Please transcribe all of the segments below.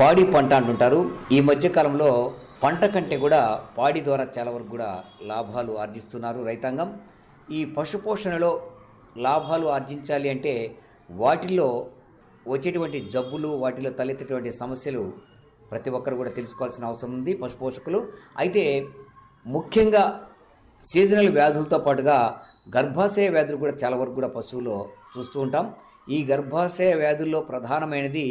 పాడి పంట అంటుంటారు. ఈ మధ్య కాలంలో పంట కంటే కూడా పాడి ద్వారా చాలా వరకు కూడా లాభాలు ఆర్జిస్తున్నారు రైతాంగం. ఈ పశుపోషణలో లాభాలు ఆర్జించాలి అంటే వాటిల్లో వచ్చేటువంటి జబ్బులు వాటిలో తలెత్తేటువంటి సమస్యలు ప్రతి ఒక్కరు కూడా తెలుసుకోవాల్సిన అవసరం ఉంది పశుపోషకులు. అయితే ముఖ్యంగా సీజనల్ వ్యాధులతో పాటుగా గర్భాశయ వ్యాధులు కూడా చాలా వరకు కూడా పశువులో చూస్తూ ఉంటాం. ఈ గర్భాశయ వ్యాధుల్లో ప్రధానమైనది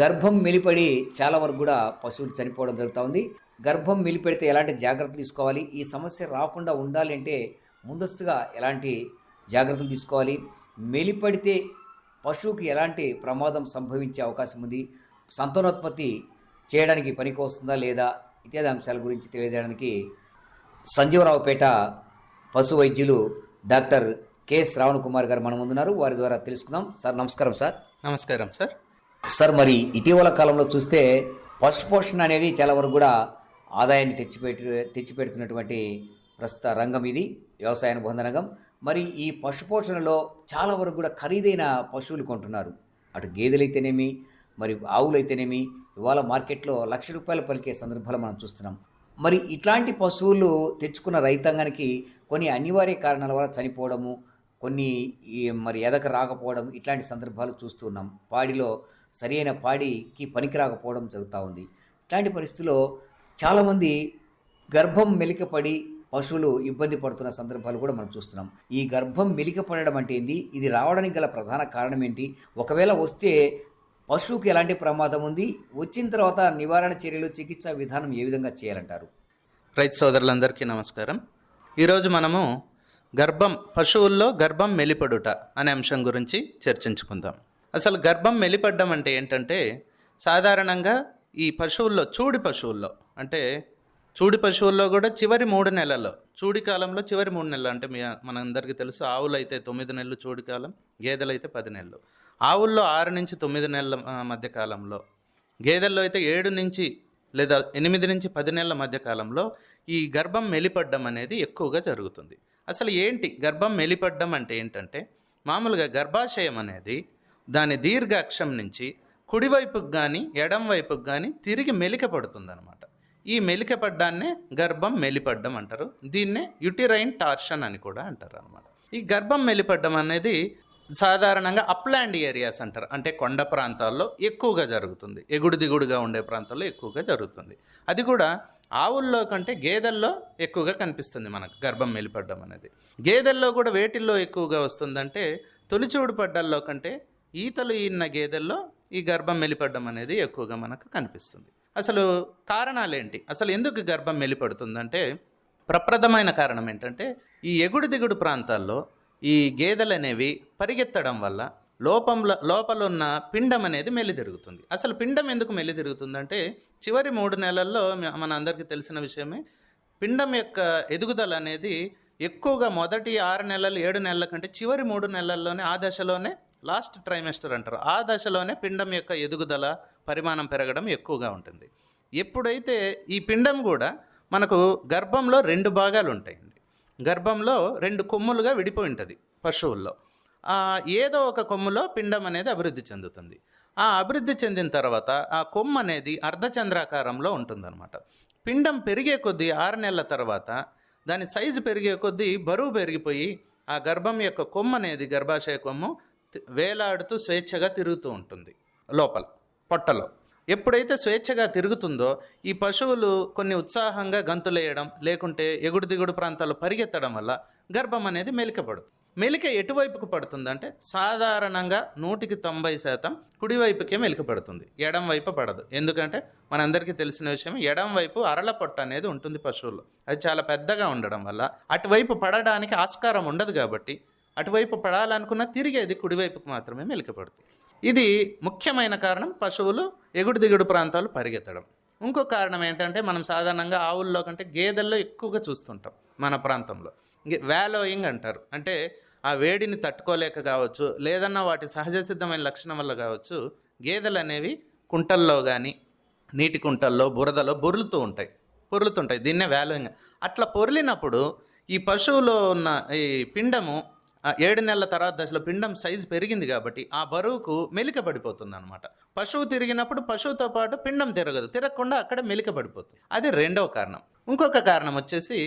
గర్భం మెలిపడి చాలా వరకు కూడా పశువులు చనిపోవడం జరుగుతూ ఉంది. గర్భం మిలిపెడితే ఎలాంటి జాగ్రత్తలు తీసుకోవాలి? ఈ సమస్య రాకుండా ఉండాలి అంటే ముందస్తుగా ఎలాంటి జాగ్రత్తలు తీసుకోవాలి? మెలిపడితే పశువుకి ఎలాంటి ప్రమాదం సంభవించే అవకాశం ఉంది? సంతానోత్పత్తి చేయడానికి పనికి వస్తుందా లేదా? ఇత్యాది అంశాల గురించి తెలియజేయడానికి సంజీవరావుపేట పశు వైద్యులు డాక్టర్ కె శ్రావణ్ కుమార్ గారు మన ముందున్నారు. వారి ద్వారా తెలుసుకుందాం. సార్ నమస్కారం సార్. నమస్కారం సార్. సార్ మరి ఇటీవల కాలంలో చూస్తే పశుపోషణ అనేది చాలా వరకు కూడా ఆదాయాన్ని తెచ్చిపెట్టి తెచ్చిపెడుతున్నటువంటి ప్రస్తుత రంగం ఇది వ్యవసాయ అనుబంధ రంగం. మరి ఈ పశుపోషణలో చాలా వరకు కూడా ఖరీదైన పశువులు కొంటున్నారు. అటు గేదెలైతేనేమి మరి ఆవులైతేనేమి ఇవాళ మార్కెట్లో లక్ష రూపాయలు పలికే సందర్భాలు మనం చూస్తున్నాం. మరి ఇట్లాంటి పశువులు తెచ్చుకున్న రైతాంగానికి కొన్ని అనివార్య కారణాల వల్ల చనిపోవడము కొన్ని ఈ మరి ఎదక రాకపోవడం ఇట్లాంటి సందర్భాలు చూస్తున్నాం పాడిలో సరైన పాడికి పనికిరాకపోవడం జరుగుతూ ఉంది. ఇట్లాంటి పరిస్థితుల్లో చాలామంది గర్భం మెలికపడి పశువులు ఇబ్బంది పడుతున్న సందర్భాలు కూడా మనం చూస్తున్నాం. ఈ గర్భం మెలికపడడం అంటే ఏంది? ఇది రావడానికి గల ప్రధాన కారణం ఏంటి? ఒకవేళ వస్తే పశువుకి ఎలాంటి ప్రమాదం ఉంది? వచ్చిన తర్వాత నివారణ చర్యలు చికిత్సా విధానం ఏ విధంగా చేయాలంటారు? రైతు సోదరులందరికీ నమస్కారం. ఈరోజు మనము గర్భం పశువుల్లో గర్భం మెలిపడుట అనే అంశం గురించి చర్చించుకుందాం. అసలు గర్భం మెలిపడ్డం అంటే ఏంటంటే సాధారణంగా ఈ పశువుల్లో చూడి పశువుల్లో అంటే చూడి పశువుల్లో కూడా చివరి మూడు నెలల్లో చూడి కాలంలో చివరి మూడు నెలలు అంటే మీ మనందరికీ తెలుసు ఆవులు అయితే తొమ్మిది నెలలు చూడి కాలం గేదెలు అయితే పది నెలలు. ఆవుల్లో ఆరు నుంచి తొమ్మిది నెలల మధ్యకాలంలో మధ్య కాలంలో గేదెల్లో అయితే ఏడు నుంచి లేదా ఎనిమిది నుంచి పది నెలల మధ్య కాలంలో ఈ గర్భం మెలిపడ్డం అనేది ఎక్కువగా జరుగుతుంది. అసలు ఏంటి గర్భం మెలిపడ్డం అంటే ఏంటంటే మామూలుగా గర్భాశయం అనేది దాని దీర్ఘాక్షం నుంచి కుడివైపుకి కానీ ఎడం వైపుకి కానీ తిరిగి మెలిక పడుతుందన్నమాట ఈ మెలిక పడ్డాన్నే గర్భం మెలిపడ్డం అంటారు. దీన్నే యుటిరైన్ టార్షన్ అని కూడా అంటారు అనమాట ఈ గర్భం మెలిపడ్డం అనేది సాధారణంగా అప్లాండ్ ఏరియాస్ అంటారు. అంటే కొండ ప్రాంతాల్లో ఎక్కువగా జరుగుతుంది. ఎగుడు దిగుడుగా ఉండే ప్రాంతాల్లో ఎక్కువగా జరుగుతుంది. అది కూడా ఆవుల్లో కంటే గేదెల్లో ఎక్కువగా కనిపిస్తుంది మనకు గర్భం మెలిపడ్డం అనేది. గేదెల్లో కూడా వేటిల్లో ఎక్కువగా వస్తుందంటే తొలిచూడు పడ్డల్లో కంటే ఈతలు ఈన్న గేదెల్లో ఈ గర్భం మెలిపడడం అనేది ఎక్కువగా మనకు కనిపిస్తుంది. అసలు కారణాలేంటి? అసలు ఎందుకు గర్భం మెలిపడుతుందంటే ప్రప్రదమైన కారణం ఏంటంటే ఈ ఎగుడు దిగుడు ప్రాంతాల్లో ఈ గేదెలు అనేవి పరిగెత్తడం వల్ల లోపంలో లోపల ఉన్న పిండం అనేది మెలిదిరుగుతుంది. అసలు పిండం ఎందుకు మెలిదిరుగుతుందంటే చివరి మూడు నెలల్లో మన అందరికీ తెలిసిన విషయమే పిండం యొక్క ఎదుగుదల అనేది ఎక్కువగా మొదటి ఆరు నెలలు ఏడు నెలల కంటే చివరి మూడు నెలల్లోనే ఆ దశలోనే లాస్ట్ ట్రైమెస్టర్ అంటారు. ఆ దశలోనే పిండం యొక్క ఎదుగుదల పరిమాణం పెరగడం ఎక్కువగా ఉంటుంది. ఎప్పుడైతే ఈ పిండం కూడా మనకు గర్భంలో రెండు భాగాలు ఉంటాయండి గర్భంలో రెండు కొమ్ములుగా విడిపోయి ఉంటుంది పశువుల్లో. ఏదో ఒక కొమ్ములో పిండం అనేది అభివృద్ధి చెందుతుంది. ఆ అభివృద్ధి చెందిన తర్వాత ఆ కొమ్ము అనేది అర్ధచంద్రాకారంలో ఉంటుందన్నమాట. పిండం పెరిగే కొద్దీ ఆరు నెలల తర్వాత దాని సైజు పెరిగే కొద్దీ బరువు పెరిగిపోయి ఆ గర్భం యొక్క కొమ్ము అనేది గర్భాశయ కొమ్ము వేలాడుతూ స్వేచ్ఛగా తిరుగుతూ ఉంటుంది లోపల పొట్టలో. ఎప్పుడైతే స్వేచ్ఛగా తిరుగుతుందో ఈ పశువులు కొన్ని ఉత్సాహంగా గంతులేయడం లేకుంటే ఎగుడు దిగుడు ప్రాంతాలు పరిగెత్తడం వల్ల గర్భం అనేది మెలికపడుతుంది. మెలిక ఎటువైపుకు పడుతుందంటే సాధారణంగా నూటికి తొంభై శాతం కుడివైపుకే మెలిక పడుతుంది ఎడం వైపు పడదు. ఎందుకంటే మనందరికీ తెలిసిన విషయం ఎడం వైపు అరల పొట్ట అనేది ఉంటుంది పశువుల్లో. అది చాలా పెద్దగా ఉండడం వల్ల అటువైపు పడడానికి ఆస్కారం ఉండదు కాబట్టి అటువైపు పడాలనుకున్న తిరిగి అది కుడివైపుకు మాత్రమే మెలికపడుతుంది. ఇది ముఖ్యమైన కారణం పశువులు ఎగుడు దిగుడు ప్రాంతాలు పరిగెత్తడం. ఇంకో కారణం ఏంటంటే మనం సాధారణంగా ఆవుల్లో కంటే గేదెల్లో ఎక్కువగా చూస్తుంటాం మన ప్రాంతంలో. వ్యాలోయింగ్ అంటారు. అంటే ఆ వేడిని తట్టుకోలేక కావచ్చు లేదన్నా వాటి సహజ సిద్ధమైన లక్షణం వల్ల కావచ్చు గేదెలు అనేవి కుంటల్లో కానీ నీటి కుంటల్లో బురదలో బొర్లుతూ ఉంటాయి. పొర్లుతుంటాయి. దీన్నే వ్యాలోయింగ్. అట్లా పొర్లినప్పుడు ఈ పశువులో ఉన్న ఈ పిండము ఏడు నెలల తర్వాత దశలో పిండం సైజు పెరిగింది కాబట్టి ఆ బరువుకు మెలిక పడిపోతుంది అనమాట పశువు తిరిగినప్పుడు పశువుతో పాటు పిండం తిరగదు. తిరగకుండా అక్కడ మెలిక పడిపోతుంది అది రెండవ కారణం. ఇంకొక కారణం వచ్చేసి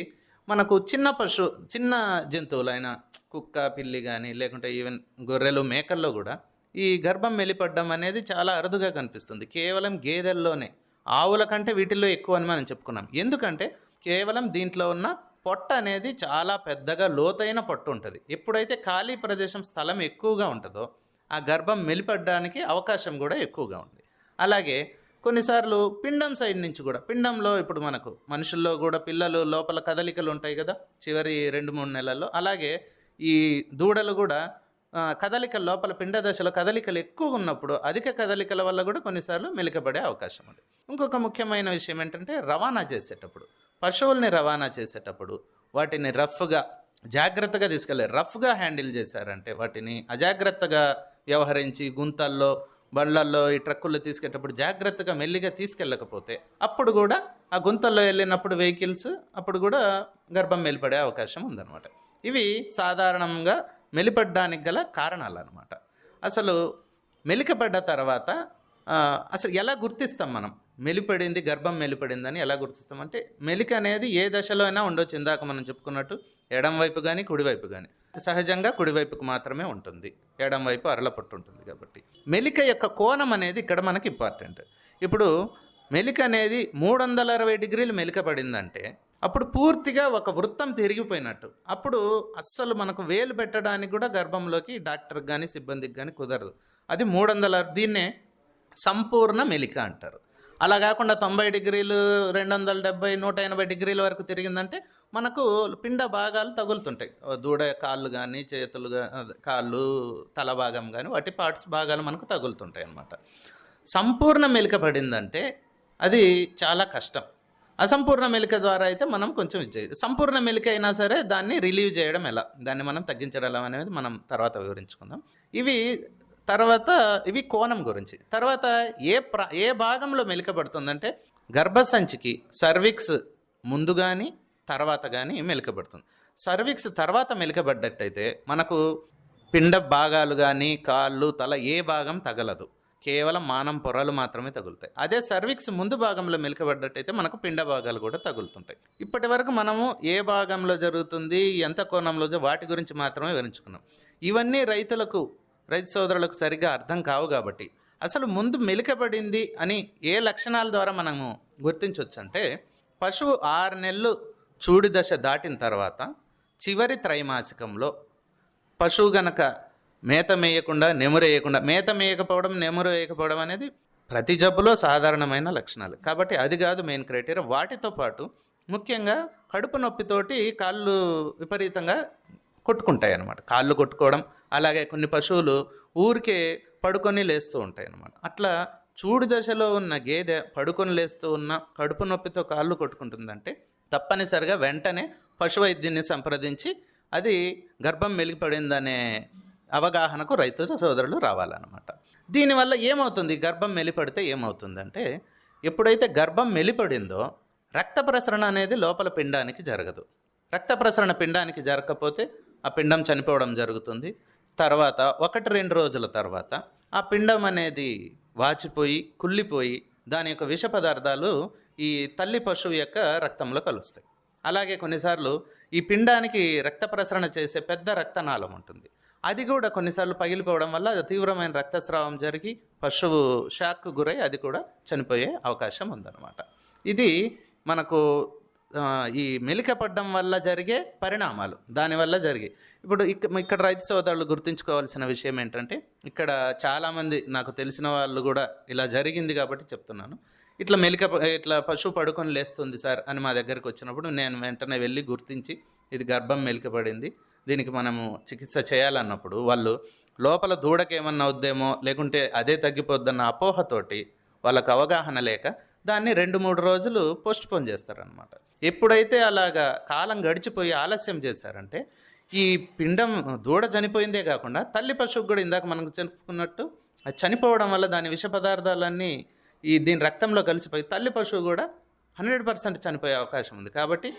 మనకు చిన్న పశు చిన్న జంతువులైన కుక్క పిల్లి కానీ లేకుంటే ఈవెన్ గొర్రెలు మేకల్లో కూడా ఈ గర్భం మెలిపడ్డం అనేది చాలా అరుదుగా కనిపిస్తుంది. కేవలం గేదెల్లోనే. ఆవుల కంటే వీటిల్లో ఎక్కువ అని మనం చెప్పుకున్నాం. ఎందుకంటే కేవలం దీంట్లో ఉన్న పొట్ట అనేది చాలా పెద్దగా లోతైన పొట్టు ఉంటుంది. ఎప్పుడైతే ఖాళీ ప్రదేశం స్థలం ఎక్కువగా ఉంటుందో ఆ గర్భం మెలిపడడానికి అవకాశం కూడా ఎక్కువగా ఉంది. అలాగే కొన్నిసార్లు పిండం సైడ్ నుంచి కూడా పిండంలో ఇప్పుడు మనకు మనుషుల్లో కూడా పిల్లలు లోపల కదలికలు ఉంటాయి కదా చివరి రెండు మూడు నెలల్లో. అలాగే ఈ దూడలు కూడా కదలిక లోపల పిండ దశలో కదలికలు ఎక్కువ ఉన్నప్పుడు అధిక కదలికల వల్ల కూడా కొన్నిసార్లు మెలికబడే అవకాశం ఉంది. ఇంకొక ముఖ్యమైన విషయం ఏంటంటే రవాణా చేసేటప్పుడు. పశువుల్ని రవాణా చేసేటప్పుడు వాటిని రఫ్గా జాగ్రత్తగా తీసుకెళ్ళారు రఫ్గా హ్యాండిల్ చేశారంటే వాటిని అజాగ్రత్తగా వ్యవహరించి గుంతల్లో బండ్లల్లో ఈ ట్రక్కుల్లో తీసుకెళ్ళేటప్పుడు జాగ్రత్తగా మెల్లిగా తీసుకెళ్ళకపోతే అప్పుడు కూడా ఆ గుంతల్లో వెళ్ళినప్పుడు వెహికల్స్ అప్పుడు కూడా గర్భం మెలిపడే అవకాశం ఉందన్నమాట. ఇవి సాధారణంగా మెలిపడ్డానికి గల కారణాలు అనమాట అసలు మెలికపడ్డ తర్వాత అసలు ఎలా గుర్తిస్తాం మనం? మెలిపడింది గర్భం మెలిపడిందని ఎలా గుర్తిస్తాం అంటే మెలిక అనేది ఏ దశలో అయినా ఉండొచ్చు. ఇందాక మనం చెప్పుకున్నట్టు ఎడం వైపు కానీ కుడివైపు కానీ సహజంగా కుడివైపుకు మాత్రమే ఉంటుంది. ఎడం వైపు అరల పట్టు ఉంటుంది కాబట్టి. మెలిక యొక్క కోణం అనేది ఇక్కడ మనకి ఇంపార్టెంట్ ఇప్పుడు మెలిక అనేది మూడు వందల అరవై డిగ్రీలు మెలిక పడిందంటే అప్పుడు పూర్తిగా ఒక వృత్తం తిరిగిపోయినట్టు. అప్పుడు అస్సలు మనకు వేలు పెట్టడానికి కూడా గర్భంలోకి డాక్టర్కి కానీ సిబ్బందికి కానీ కుదరదు. అది మూడు వందల దీన్నే సంపూర్ణ మెలిక అంటారు. అలా కాకుండా తొంభై డిగ్రీలు రెండు వందల డెబ్బై నూట ఎనభై డిగ్రీల వరకు తిరిగిందంటే మనకు పిండ భాగాలు తగులుతుంటాయి. దూడ కాళ్ళు కానీ చేతులు కాళ్ళు తల భాగం కానీ వాటి పార్ట్స్ భాగాలు మనకు తగులుతుంటాయి అన్నమాట. సంపూర్ణ మెలిక పడిందంటే అది చాలా కష్టం. అసంపూర్ణ మెలిక ద్వారా అయితే మనం కొంచెం ఇది సంపూర్ణ మెలిక అయినా సరే దాన్ని రిలీవ్ చేయడం ఎలా? దాన్ని మనం తగ్గించడం ఎలా అనేది మనం తర్వాత వివరించుకుందాం. ఇవి తర్వాత ఇవి కోణం గురించి. తర్వాత ఏ ప్ర ఏ భాగంలో మెలికబడుతుందంటే గర్భసంచికి సర్విక్స్ ముందు కానీ తర్వాత కానీ మెలికబడుతుంది. సర్విక్స్ తర్వాత మెలికబడ్డట్టయితే మనకు పిండ భాగాలు కానీ కాళ్ళు తల ఏ భాగం తగలదు. కేవలం మానం పొరలు మాత్రమే తగులుతాయి. అదే సర్విక్స్ ముందు భాగంలో మెలికబడ్డట్టయితే మనకు పిండ భాగాలు కూడా తగులుతుంటాయి. ఇప్పటి వరకు మనము ఏ భాగంలో జరుగుతుంది ఎంత కోణంలో వాటి గురించి మాత్రమే వివరించుకున్నాం. ఇవన్నీ రైతులకు రైతు సోదరులకు సరిగ్గా అర్థం కావు కాబట్టి. అసలు ముందు మెలికబడింది అని ఏ లక్షణాల ద్వారా మనము గుర్తించవచ్చు అంటే పశువు ఆరు నెలలు చూడి దశ దాటిన తర్వాత చివరి త్రైమాసికంలో పశువు గనక మేత మేయకుండా నెమురేయకుండా మేత మేయకపోవడం నెమురు వేయకపోవడం అనేది ప్రతి జబ్బులో సాధారణమైన లక్షణాలు. కాబట్టి అది కాదు మెయిన్ క్రైటీరియా. వాటితో పాటు ముఖ్యంగా కడుపు నొప్పితోటి కాళ్ళు విపరీతంగా కొట్టుకుంటాయి అన్నమాట కాళ్ళు కొట్టుకోవడం అలాగే కొన్ని పశువులు ఊరికే పడుకొని లేస్తూ ఉంటాయి అన్నమాట అట్లా చూడు దశలో ఉన్న గేదె పడుకొని లేస్తూ ఉన్న కడుపు నొప్పితో కాళ్ళు కొట్టుకుంటుందంటే తప్పనిసరిగా వెంటనే పశు వైద్యుని సంప్రదించి అది గర్భం మెలిగిపడిందనే అవగాహనకు రైతు సోదరులు రావాలన్నమాట. దీనివల్ల ఏమవుతుంది? గర్భం మెలిపడితే ఏమవుతుందంటే ఎప్పుడైతే గర్భం మెలిపడిందో రక్త ప్రసరణ అనేది లోపల పిండానికి జరగదు. రక్త ప్రసరణ పిండానికి జరగకపోతే ఆ పిండం చనిపోవడం జరుగుతుంది. తర్వాత ఒకటి రెండు రోజుల తర్వాత ఆ పిండం అనేది వాచిపోయి కుళ్ళిపోయి దాని యొక్క విష పదార్థాలు ఈ తల్లి పశువు యొక్క రక్తంలో కలుస్తాయి. అలాగే కొన్నిసార్లు ఈ పిండానికి రక్త ప్రసరణ చేసే పెద్ద రక్తనాళం ఉంటుంది. అది కూడా కొన్నిసార్లు పగిలిపోవడం వల్ల అది తీవ్రమైన రక్తస్రావం జరిగి పశువు షాక్కు గురై అది కూడా చనిపోయే అవకాశం ఉందన్నమాట. ఇది మనకు ఈ మెలికపడ్డం వల్ల జరిగే పరిణామాలు దానివల్ల జరిగే. ఇప్పుడు ఇక్క ఇక్కడ రైతు సోదరులు గుర్తుంచుకోవాల్సిన విషయం ఏంటంటే ఇక్కడ చాలామంది నాకు తెలిసిన వాళ్ళు కూడా ఇలా జరిగింది కాబట్టి చెప్తున్నాను. ఇట్లా మెలిక ఇట్లా పశువు పడుకొని లేస్తుంది సార్ అని మా దగ్గరికి వచ్చినప్పుడు నేను వెంటనే వెళ్ళి గుర్తించి ఇది గర్భం మెలికపడింది దీనికి మనము చికిత్స చేయాలన్నప్పుడు వాళ్ళు లోపల దూడకేమన్నా ఏమన్నా లేకుంటే అదే తగ్గిపోద్దన్న అపోహతోటి వాళ్ళకు అవగాహన లేక దాన్ని రెండు మూడు రోజులు పోస్ట్పోన్ చేస్తారనమాట ఎప్పుడైతే అలాగా కాలం గడిచిపోయి ఆలస్యం చేశారంటే ఈ పిండం దూడ చనిపోయిందే కాకుండా తల్లి పశువుకు కూడా ఇందాక మనకు చెప్పుకున్నట్టు అది చనిపోవడం వల్ల దాని విష పదార్థాలన్నీ ఈ దీని రక్తంలో కలిసిపోయి తల్లి పశువు కూడా హండ్రెడ్ పర్సెంట్ చనిపోయే అవకాశం ఉంది. కాబట్టి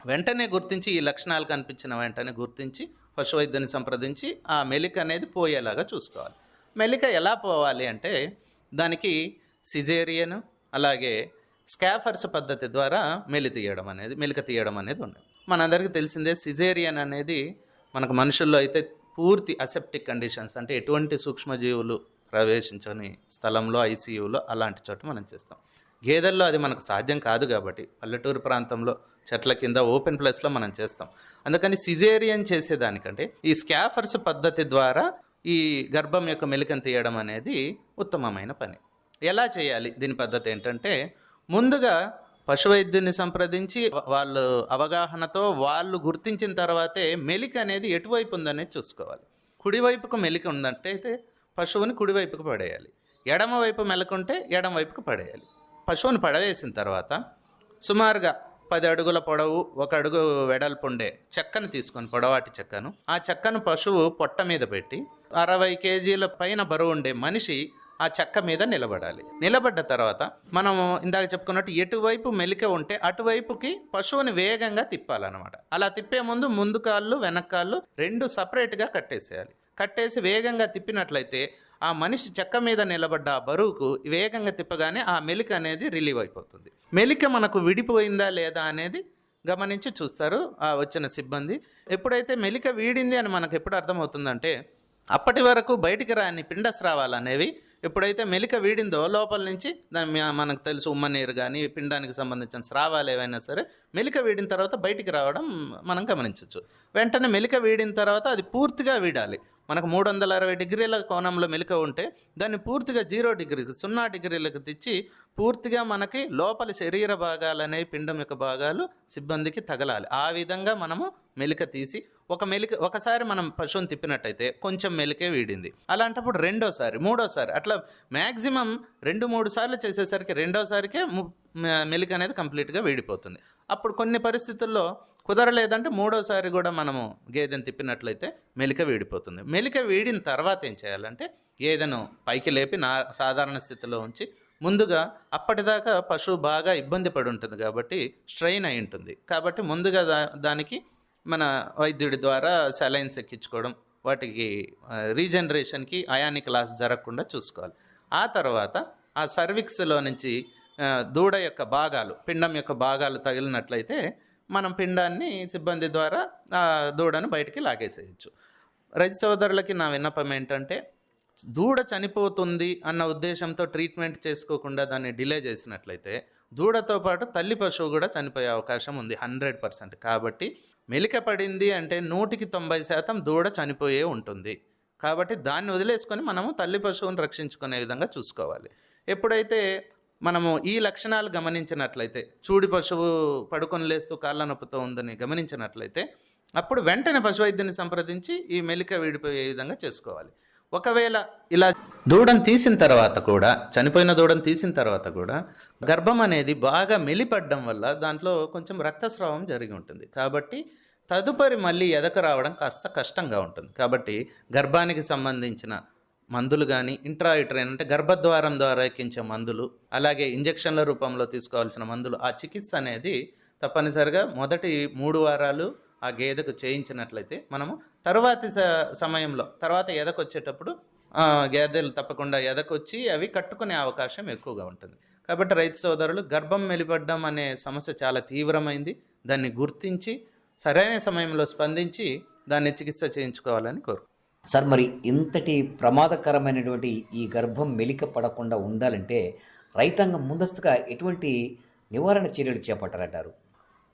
వెంటనే గుర్తించి ఈ లక్షణాలు కనిపించిన వెంటనే గుర్తించి పశు వైద్యుని సంప్రదించి ఆ మెలిక అనేది పోయేలాగా చూసుకోవాలి. మెలిక ఎలా పోవాలి అంటే దానికి సిజేరియన్ అలాగే స్కాఫర్స్ పద్ధతి ద్వారా మెలి తీయడం అనేది మెలిక తీయడం అనేది ఉండదు మనందరికీ తెలిసిందే సిజేరియన్ అనేది మనకు మనుషుల్లో అయితే పూర్తి అసెప్టిక్ కండిషన్స్ అంటే ఎటువంటి సూక్ష్మజీవులు ప్రవేశించని స్థలంలో ఐసీయూలో అలాంటి చోట మనం చేస్తాం. గేదెల్లో అది మనకు సాధ్యం కాదు కాబట్టి పల్లెటూరు ప్రాంతంలో చెట్ల కింద ఓపెన్ ప్లేస్లో మనం చేస్తాం. అందుకని సిజేరియన్ చేసేదానికంటే ఈ స్కాఫర్స్ పద్ధతి ద్వారా ఈ గర్భం యొక్క మెలికను తీయడం అనేది ఉత్తమమైన పని. ఎలా చేయాలి? దీని పద్ధతి ఏంటంటే ముందుగా పశువైద్యుని సంప్రదించి వాళ్ళు అవగాహనతో వాళ్ళు గుర్తించిన తర్వాతే మెలిక అనేది ఎటువైపు ఉందనేది చూసుకోవాలి. కుడివైపుకు మెలిక ఉందంటే అయితే పశువుని కుడివైపుకు పడేయాలి. ఎడమవైపు మెలకుంటే ఎడమవైపుకు పడేయాలి. పశువుని పడవేసిన తర్వాత సుమారుగా పది అడుగుల పొడవు ఒక అడుగు వెడల్పు ఉండే చెక్కను తీసుకొని పొడవాటి చెక్కను ఆ చెక్కను పశువు పొట్ట మీద పెట్టి అరవై కేజీల పైన బరువు ఉండే మనిషి ఆ చెక్క మీద నిలబడాలి. నిలబడ్డ తర్వాత మనం ఇందాక చెప్పుకున్నట్టు ఎటువైపు మెలిక ఉంటే అటువైపుకి పశువుని వేగంగా తిప్పాలన్నమాట. అలా తిప్పే ముందు ముందు కాళ్ళు వెనక కాళ్ళు రెండు సపరేట్గా కట్టేసేయాలి. కట్టేసి వేగంగా తిప్పినట్లయితే ఆ మనిషి చెక్క మీద నిలబడ్డ ఆ బరువుకు వేగంగా తిప్పగానే ఆ మెలిక అనేది రిలీవ్ అయిపోతుంది. మెలిక మనకు విడిపోయిందా లేదా అనేది గమనించి చూస్తారు ఆ వచ్చిన సిబ్బంది. ఎప్పుడైతే మెలిక వీడింది అని మనకు ఎప్పుడు అర్థమవుతుందంటే అప్పటి వరకు బయటికి రాని పిండ స్రావాలు అనేవి ఎప్పుడైతే మెలిక వీడిందో లోపల నుంచి దాని మనకు తెలుసు ఉమ్మనీరు కానీ పిండానికి సంబంధించిన స్రావాలు ఏవైనా సరే మెలిక వీడిన తర్వాత బయటికి రావడం మనం గమనించవచ్చు వెంటనే మెలిక వీడిన తర్వాత అది పూర్తిగా వీడాలి. మనకు మూడు వందల అరవై డిగ్రీల కోణంలో మెలిక ఉంటే దాన్ని పూర్తిగా జీరో డిగ్రీకి సున్నా డిగ్రీలకు తెచ్చి పూర్తిగా మనకి లోపలి శరీర భాగాలు అనేవి పిండం యొక్క భాగాలు సిబ్బందికి తగలాలి. ఆ విధంగా మనము మెలిక తీసి ఒక మెలిక ఒకసారి మనం పశువుని తిప్పినట్టయితే కొంచెం మెలికే వీడింది. అలాంటప్పుడు రెండోసారి మూడోసారి అట్లా మ్యాక్సిమం రెండు మూడు సార్లు చేసేసరికి రెండోసారికే ము- మెలిక అనేది కంప్లీట్గా వీడిపోతుంది. అప్పుడు కొన్ని పరిస్థితుల్లో కుదరలేదంటే మూడోసారి కూడా మనము గేదెను తిప్పినట్లయితే మెలిక వీడిపోతుంది. మెలిక వీడిన తర్వాత ఏం చేయాలంటే గేదెను పైకి లేపి నా సాధారణ స్థితిలో ఉంచి ముందుగా అప్పటిదాకా పశువు బాగా ఇబ్బంది పడి ఉంటుంది కాబట్టి స్ట్రెయిన్ అయి ఉంటుంది. కాబట్టి ముందుగా దా దానికి మన వైద్యుడి ద్వారా సెలైన్స్ ఎక్కించుకోవడం వాటికి రీజనరేషన్కి అయానిక్ లాస్ జరగకుండా చూసుకోవాలి. ఆ తర్వాత ఆ సర్విక్స్లో నుంచి దూడ యొక్క భాగాలు పిండం యొక్క భాగాలు తగిలినట్లయితే మనం పిండాన్ని సిబ్బంది ద్వారా ఆ దూడను బయటికి లాగేసేయచ్చు. రైతు సోదరులకి నా విన్నపం ఏంటంటే దూడ చనిపోతుంది అన్న ఉద్దేశంతో ట్రీట్మెంట్ చేసుకోకుండా దాన్ని డిలే చేసినట్లయితే దూడతో పాటు తల్లి పశువు కూడా చనిపోయే అవకాశం ఉంది హండ్రెడ్ పర్సెంట్. కాబట్టి మెలిక పడింది అంటే నూటికి తొంభై శాతం దూడ చనిపోయే ఉంటుంది. కాబట్టి దాన్ని వదిలేసుకొని మనము తల్లి పశువుని రక్షించుకునే విధంగా చూసుకోవాలి. ఎప్పుడైతే మనము ఈ లక్షణాలు గమనించినట్లయితే చూడి పశువు పడుకొని లేస్తూ కాళ్ళ నొప్పితో ఉందని గమనించినట్లయితే అప్పుడు వెంటనే పశువైద్యుని సంప్రదించి ఈ మెలిక విడిపోయే విధంగా చేసుకోవాలి. ఒకవేళ ఇలా దూడను తీసిన తర్వాత కూడా చనిపోయిన దూడను తీసిన తర్వాత కూడా గర్భం అనేది బాగా మెలిపడ్డం వల్ల దాంట్లో కొంచెం రక్తస్రావం జరిగి ఉంటుంది. కాబట్టి తదుపరి మళ్ళీ ఎదక రావడం కాస్త కష్టంగా ఉంటుంది. కాబట్టి గర్భానికి సంబంధించిన మందులు కానీ ఇంట్రాయిట్రైన్ అంటే గర్భద్వారం ద్వారా ఎక్కించే మందులు అలాగే ఇంజెక్షన్ల రూపంలో తీసుకోవాల్సిన మందులు. ఆ చికిత్స అనేది తప్పనిసరిగా మొదటి మూడు వారాలు ఆ గేదెకు చేయించినట్లయితే మనము తరువాతి స- సమయంలో తర్వాత ఎదకొచ్చేటప్పుడు గేదెలు తప్పకుండా ఎదకొచ్చి అవి కట్టుకునే అవకాశం ఎక్కువగా ఉంటుంది. కాబట్టి రైతు సోదరులు గర్భం మెలిపడ్డం అనే సమస్య చాలా తీవ్రమైంది. దాన్ని గుర్తించి సరైన సమయంలో స్పందించి దాన్ని చికిత్స చేయించుకోవాలని కోరు సార్ మరి ఇంతటి ప్రమాదకరమైనటువంటి ఈ గర్భం మెలిక పడకుండా ఉండాలంటే రైతాంగం ముందస్తుగా ఎటువంటి నివారణ చర్యలు చేపట్టాలంటారు?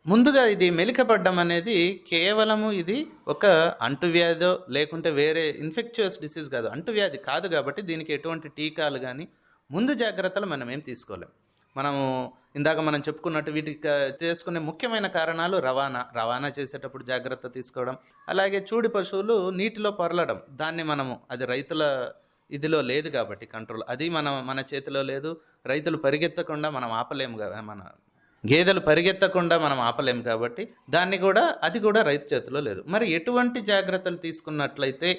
ముందుగా ఇది మెలికపడ్డం అనేది కేవలము ఇది ఒక అంటువ్యాధో లేకుంటే వేరే ఇన్ఫెక్చువస్ డిసీజ్ కాదు అంటువ్యాధి కాదు కాబట్టి దీనికి ఎటువంటి టీకాలు కానీ ముందు జాగ్రత్తలు మనం ఏం తీసుకోలేం. మనము ఇందాక మనం చెప్పుకున్నట్టు వీటికి చేసుకునే ముఖ్యమైన కారణాలు రవాణా. రవాణా చేసేటప్పుడు జాగ్రత్త తీసుకోవడం. అలాగే చూడి పశువులు నీటిలో పొరలడం. దాన్ని మనము అది రైతుల ఇదిలో లేదు కాబట్టి కంట్రోల్. అది మన మన చేతిలో లేదు. రైతులు పరిగెత్తకుండా మనం ఆపలేము కదా మన గేదెలు పరిగెత్తకుండా మనం ఆపలేము కాబట్టి దాన్ని కూడా అది కూడా రైతు చేతిలో లేదు. మరి ఎటువంటి జాగ్రత్తలు తీసుకున్నట్లయితే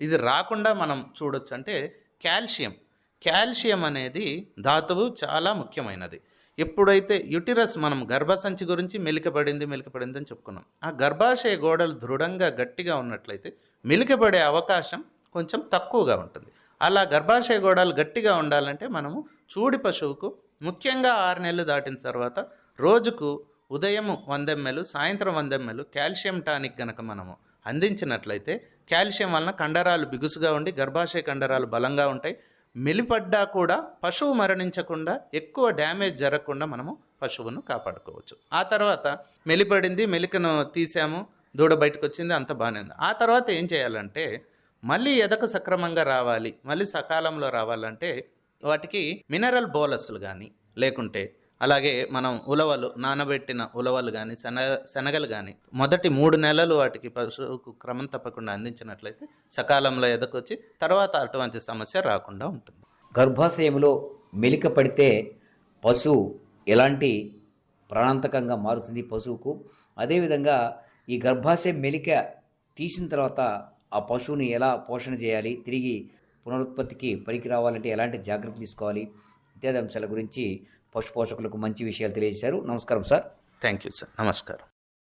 ఇది రాకుండా మనం చూడొచ్చు అంటే కాల్షియం. కాల్షియం అనేది ధాతువు చాలా ముఖ్యమైనది. ఎప్పుడైతే యుటిరస్ మనం గర్భసంచి గురించి మెలికబడింది మెలికబడింది అని చెప్పుకున్నాం. ఆ గర్భాశయ గోడలు దృఢంగా గట్టిగా ఉన్నట్లయితే మెలికబడే అవకాశం కొంచెం తక్కువగా ఉంటుంది. అలా గర్భాశయ గోడలు గట్టిగా ఉండాలంటే మనము చూడి పశువుకు ముఖ్యంగా ఆరు నెలలు దాటిన తర్వాత రోజుకు ఉదయం వందెమ్మెలు సాయంత్రం వంద ఎంఎలు కాల్షియం టానిక్ గనక మనము అందించినట్లయితే కాల్షియం వలన కండరాలు బిగుసుగా ఉండి గర్భాశయ కండరాలు బలంగా ఉంటాయి. మెలిపడ్డా కూడా పశువు మరణించకుండా ఎక్కువ డ్యామేజ్ జరగకుండా మనము పశువును కాపాడుకోవచ్చు. ఆ తర్వాత మెలిపడింది మెలికను తీసాము దూడ బయటకు వచ్చింది అంత బాగానే ఉంది. ఆ తర్వాత ఏం చేయాలంటే మళ్ళీ ఎదకు సక్రమంగా రావాలి మళ్ళీ సకాలంలో రావాలంటే వాటికి మినరల్ బోలస్లు కానీ లేకుంటే అలాగే మనం ఉలవలు నానబెట్టిన ఉలవలు కానీ శనగ శనగలు కానీ మొదటి మూడు నెలలు వాటికి పశువుకు క్రమం తప్పకుండా అందించినట్లయితే సకాలంలో ఎదకొచ్చి తర్వాత అటువంటి సమస్య రాకుండా ఉంటుంది. గర్భాశయంలో మెలిక పడితే పశువు ఎలాంటి ప్రాణాంతకంగా మారుతుంది పశువుకు? అదేవిధంగా ఈ గర్భాశయం మెలిక తీసిన తర్వాత ఆ పశువుని ఎలా పోషణ చేయాలి? తిరిగి పునరుత్పత్తికి పనికి రావాలంటే ఎలాంటి జాగ్రత్తలు తీసుకోవాలి? ఇత్యాది అంశాల గురించి పశు పోషకులకు మంచి విషయాలు తెలియజేశారు. నమస్కారం సార్. థ్యాంక్ యూ సార్ నమస్కారం.